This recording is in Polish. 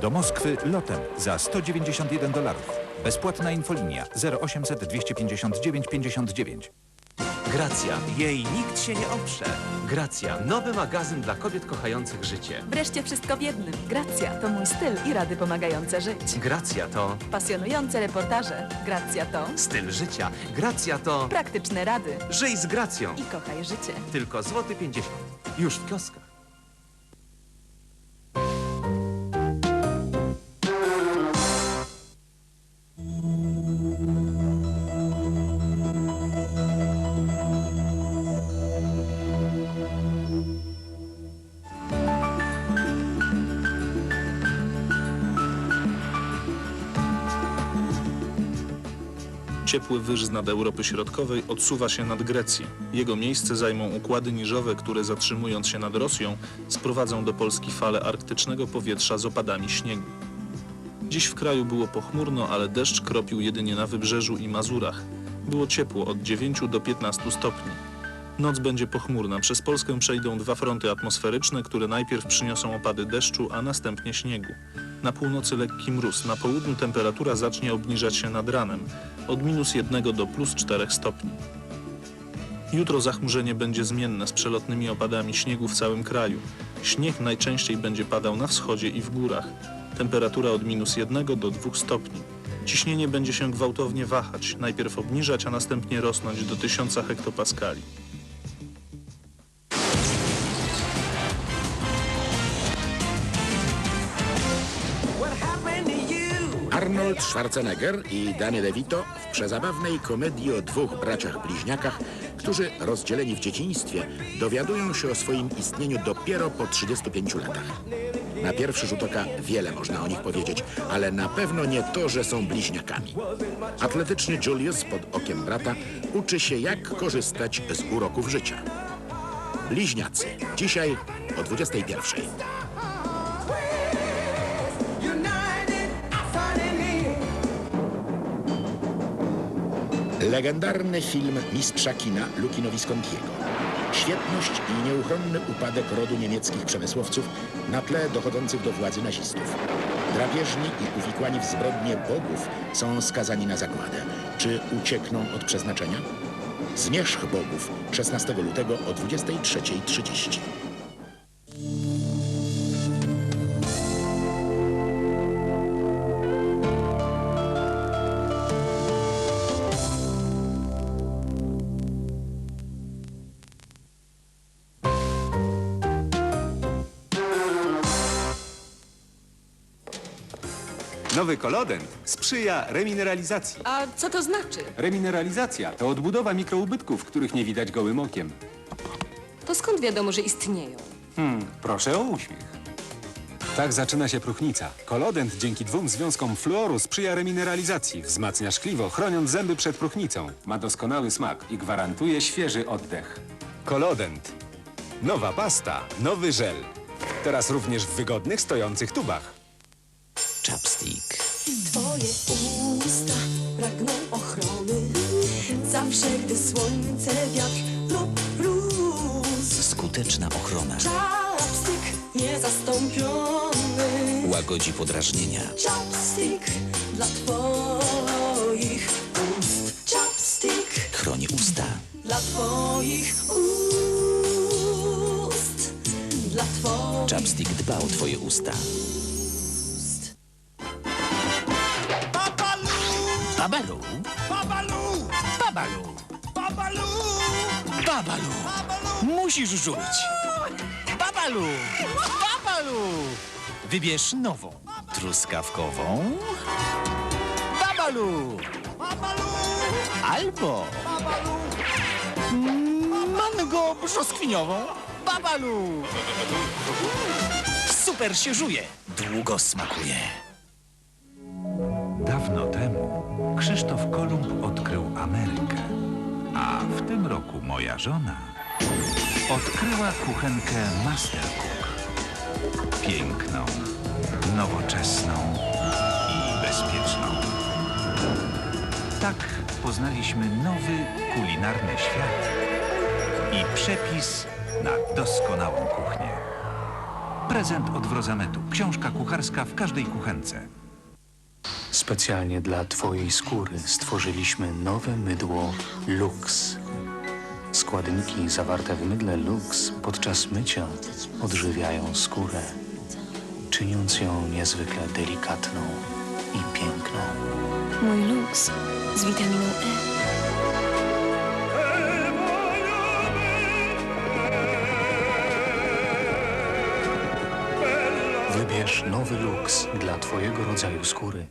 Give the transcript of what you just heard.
do Moskwy lotem za 191 dolarów. Bezpłatna infolinia 0800 259 59. Gracja, jej nikt się nie oprze. Gracja, nowy magazyn dla kobiet kochających życie. Wreszcie wszystko w jednym. Gracja to mój styl i rady pomagające żyć. Gracja to Pasjonujące reportaże. Gracja to styl życia. Gracja to praktyczne rady. żyj z gracją. I kochaj życie. Tylko złoty 50. Już w kioskach. Ciepły wyż nad Europy Środkowej odsuwa się nad Grecję. Jego miejsce zajmą układy niżowe, które zatrzymując się nad Rosją, sprowadzą do Polski fale arktycznego powietrza z opadami śniegu. Dziś w kraju było pochmurno, ale deszcz kropił jedynie na wybrzeżu i Mazurach. Było ciepło od 9 do 15 stopni. Noc będzie pochmurna. Przez Polskę przejdą dwa fronty atmosferyczne, które najpierw przyniosą opady deszczu, a następnie śniegu. Na północy lekki mróz, na południu temperatura zacznie obniżać się nad ranem, od minus 1 do plus 4 stopni. Jutro zachmurzenie będzie zmienne z przelotnymi opadami śniegu w całym kraju. Śnieg najczęściej będzie padał na wschodzie i w górach. Temperatura od minus 1 do 2 stopni. Ciśnienie będzie się gwałtownie wahać, najpierw obniżać, a następnie rosnąć do 1000 hektopaskali. Arnold Schwarzenegger i Danny DeVito w przezabawnej komedii o dwóch braciach bliźniakach, którzy rozdzieleni w dzieciństwie dowiadują się o swoim istnieniu dopiero po 35 latach. Na pierwszy rzut oka wiele można o nich powiedzieć, ale na pewno nie to, że są bliźniakami. Atletyczny Julius pod okiem brata uczy się jak korzystać z uroków życia. Bliźniacy. Dzisiaj o 21. Legendarny film mistrza kina Lukino Viscontiego. Świetność i nieuchronny upadek rodu niemieckich przemysłowców na tle dochodzących do władzy nazistów. Drapieżni i uwikłani w zbrodnie bogów są skazani na zagładę. Czy uciekną od przeznaczenia? Zmierzch bogów 16 lutego o 23.30. Nowy kolodent sprzyja remineralizacji. A co to znaczy? Remineralizacja to odbudowa mikroubytków, których nie widać gołym okiem. To skąd wiadomo, że istnieją? Hmm, proszę o uśmiech. Tak zaczyna się próchnica. Kolodent dzięki dwóm związkom fluoru sprzyja remineralizacji, wzmacnia szkliwo, chroniąc zęby przed próchnicą. Ma doskonały smak i gwarantuje świeży oddech. Kolodent. Nowa pasta, nowy żel. Teraz również w wygodnych, stojących tubach. Chapstick. Twoje usta pragną ochrony Zawsze, gdy słońce, wiatr lub mróz Skuteczna ochrona. Chapstick niezastąpiony Łagodzi podrażnienia. Chapstick dla twoich ust Chapstick Chroni usta. dla twoich ust Dla twoich Chapstick dba o twoje usta. Babalu. Babalu. Babalu. Babalu. Musisz rzuć. Babalu. Babalu. Wybierz nową. Truskawkową. Babalu. Albo mango brzoskwiniową. Babalu. Super się żuje. Długo smakuje. Dawno temu Krzysztof Kolumb odkrył Amerykę. A w tym roku moja żona odkryła kuchenkę Mastercook. Piękną, nowoczesną i bezpieczną. Tak poznaliśmy nowy kulinarny świat i przepis na doskonałą kuchnię. Prezent od Wrozametu. Książka kucharska w każdej kuchence. Specjalnie dla Twojej skóry stworzyliśmy nowe mydło Lux. Składniki zawarte w mydle Lux podczas mycia odżywiają skórę, czyniąc ją niezwykle delikatną i piękną. Mój luks z witaminą E. Wybierz nowy Lux dla Twojego rodzaju skóry.